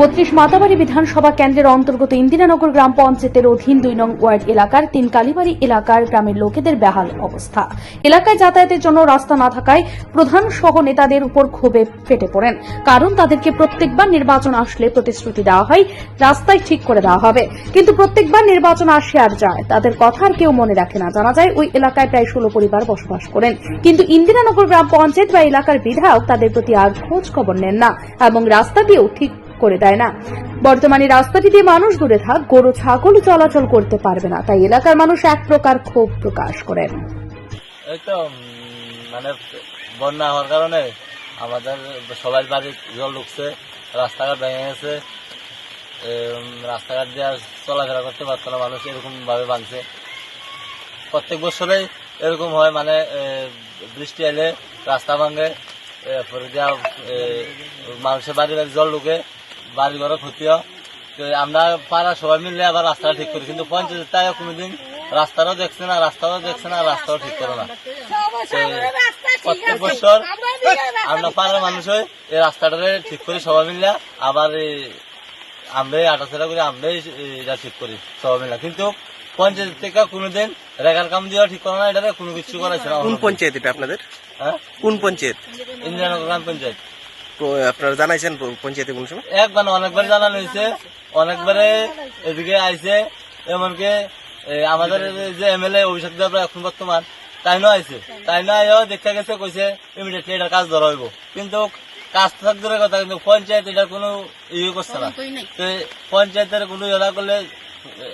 বত্রিশ মাতাবাড়ি বিধানসভা কেন্দ্রের অন্তর্গত ইন্দিরানগর গ্রাম পঞ্চায়েতের অধীন দুই নং ওয়ার্ড এলাকার তিন কালীবাড়ি এলাকার গ্রামের লোকেদের বেহাল অবস্থা। এলাকায় যাতায়াতের জন্য রাস্তা না থাকায় প্রধান সহ নেতাদের উপর ক্ষোভে ফেটে পড়েন। কারণ তাদেরকে প্রত্যেকবার নির্বাচন আসলে প্রতিশ্রুতি দেওয়া হয়, রাস্তায় ঠিক করে দেওয়া হবে। কিন্তু প্রত্যেকবার নির্বাচন আসে আর যায়, তাদের কথা আর কেউ মনে রাখে না। জানা যায়, ওই এলাকায় প্রায় ষোলো পরিবার বসবাস করেন। কিন্তু ইন্দিরানগর গ্রাম পঞ্চায়েত বা এলাকার বিধায়ক তাদের প্রতি আর খোঁজ খবর নেন না এবং রাস্তাটিও ঠিক করে দেয় না। বর্তমানে রাস্তাটি দিয়ে মানুষ দূরে থাক, গরু, ছাগল চলাচল করতে পারবে না। তাই এলাকার মানুষ এক প্রকার ক্ষোভ প্রকাশ করেন। মানে বন্যা হওয়ার কারণে আমাদের সবার বাড়ি জল ঢুকছে, রাস্তাঘাট ভেঙে গেছে। রাস্তাঘাট দিয়ে চলাফেরা করতে পারতো না মানুষ এরকম ভাবে ভাঙছে। প্রত্যেক বছরেই এরকম হয় মানে বৃষ্টি এলে রাস্তা ভাঙে, এরপরে দিয়া মানুষের বাড়ি জল ঢুকে। বাড়ি ঘরে ক্ষতি হয়। তো আমরা পাড়া সবাই মিলে আবার রাস্তাটা ঠিক করি। কিন্তু পঞ্চায়েত তাই কোনোদিন রাস্তাটাও দেখছে না রাস্তাও দেখছে না রাস্তাও ঠিক করে না। প্রত্যেক বছর আমরা পাড়ার মানুষ হয়ে এই রাস্তাটারে ঠিক করি সবাই মিলে। আবার আমরাই আটাচেরা করি আমরাই এটা ঠিক করি সবাই মিলে। কিন্তু পঞ্চায়েত থেকে কোনোদিন রেগার কাম দেওয়া ঠিক করে না এটা কোনো কিছু করেছে না। কোন পঞ্চায়েত এটা আপনাদের? হ্যাঁ? কোন পঞ্চায়েত? ইন্দিরানগর গ্রাম পঞ্চায়েত। আপনারা জানাইছেন পঞ্চায়েতে কোন সময়? একবার অনেকবার জানানো হয়েছে। অনেকবারে এদিকে আইছে এমনকি আমাদের যে এমএলএ অভিষেক দেব এখন বর্তমান তাই নয় আইছে। তাই নয় আইও দেখা গেছে কইছে ইমিডিয়েটলি এটার কাজ ধরা হইব। কিন্তু কাজ তো থাক দূরের কথা কিন্তু পঞ্চায়েত এটার কোনো ইয়ে করছে না। তো পঞ্চায়েতের কোনো ইয়ে না করলে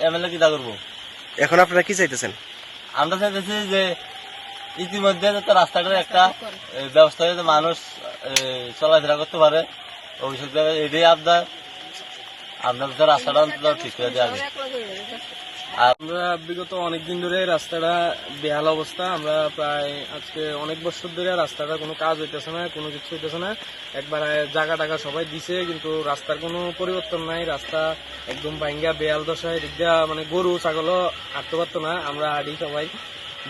এমএলএ কিটা করব? এখন আপনারা কি চাইতেছেন? আমরা চাইতেছি যে ইতিমধ্যে যাতে রাস্তাটার একটা ব্যবস্থা যাতে মানুষ চলাফেরা করতে পারে। দেব এটাই আপনার আপনার তো রাস্তাটা অন্তত ঠিক করে দেওয়া আমরা বিগত অনেক দিন ধরে রাস্তাটা বেহাল অবস্থা। আমরা প্রায় আজকে অনেক বছর ধরে রাস্তাটা কোনো কাজ হইতেছে না, কোনো কিছু হইতেছে না। একবার জায়গা টাকা সবাই দিছে, কিন্তু রাস্তার কোনো পরিবর্তন নাই। রাস্তা একদম ভাঙ্গা বেহাল দশায়, এদিক মানে গরু, ছাগলও হাঁটতে পারতো না। আমরা হাঁটি সবাই।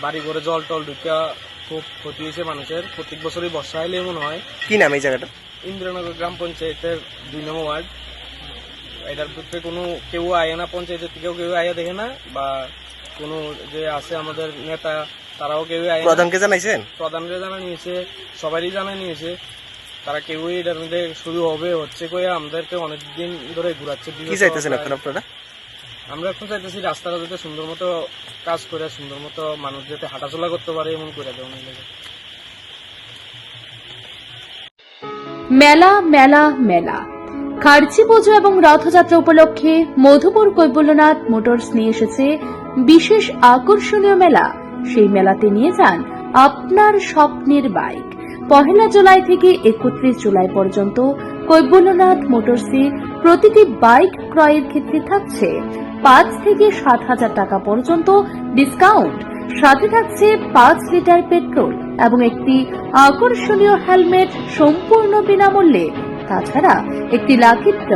বাড়ি ঘরে জল টল ঢুকা খুব ক্ষতি হয়েছে মানুষের। প্রত্যেক বছরই বর্ষা হলে এমন হয়। কি নাম এই জায়গাটা? ইন্দিরানগর গ্রাম পঞ্চায়েতের দুই নম্বর ওয়ার্ড। এটার ভিতরে কোনো কেউ আয় না পঞ্চায়েতের থেকেও কেউ আয়া দেখে না বা কোনো যে আছে আমাদের নেতা তারাও কেউ আয় প্রধানকে জানাইছেন? প্রধানকে জানা নিয়েছে সবারই জানা নিয়েছে তারা কেউই এটার মধ্যে শুরু হবে হচ্ছে কয়ে আমাদেরকে অনেকদিন ধরে ঘুরাচ্ছে। কি চাইতেছেন এখন আপনারা? আমরা এখন চাইতেছি রাস্তাটা যাতে সুন্দর মতো কাজ করে, সুন্দর মতো মানুষ যাতে হাঁটাচলা করতে পারে, এমন করে দেওয়া লাগে মেলা মেলা মেলা। খার্চি পুজো এবং রথযাত্রা উপলক্ষে মধুপুর কৈবল্যনাথ মোটরস নিয়ে এসেছে বিশেষ আকর্ষণীয় মেলা। সেই মেলাতে নিয়ে যান আপনার স্বপ্নের বাইক। পহেলা জুলাই থেকে একত্রিশ জুলাই পর্যন্ত কৈবল্যনাথ মোটরসে প্রতিটি বাইক ক্রয়ের ক্ষেত্রে থাকছে পাঁচ থেকে সাত হাজার টাকা পর্যন্ত ডিসকাউন্ট সাথে থাকছে পাঁচ লিটার পেট্রোল এবং একটি আকর্ষণীয় হেলমেট সম্পূর্ণ বিনামূল্যে। তাছাড়া একটি লাকি ড্র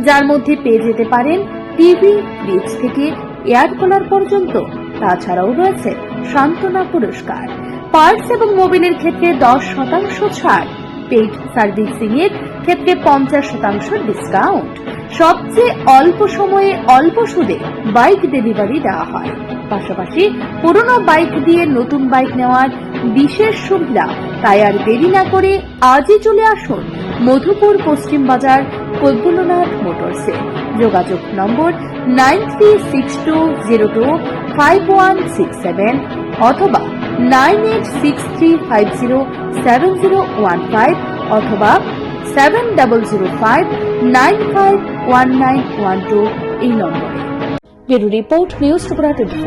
যার মধ্যে পেয়ে যেতে পারেন টিভি ফ্রিজ থেকে এয়ার কুলার পর্যন্ত। তাছাড়াও রয়েছে সান্ত্বনা পুরস্কার। পার্টস এবং মোবিলের ক্ষেত্রে দশ শতাংশ ছাড়। পেইড সার্ভিসিং এর ক্ষেত্রে পঞ্চাশ শতাংশ ডিসকাউন্ট সবচেয়ে অল্প সময়ে অল্প সুদে বাইক ডেলিভারি দেওয়া হয়। পাশাপাশি পুরনো বাইক দিয়ে নতুন বাইক নেওয়ার বিশেষ সুবিধা, তাই আর দেরি না করে আজই চলে আসুন মধুপুর পশ্চিম বাজার কৈবল্যনাথ মোটরসে যোগাযোগ number nine three six two zero two five one six seven অথবা nine eight six three five zero seven zero one five অথবা seven double zero five nine five one nine one two এই নম্বরে। Bureau report news Tripura twenty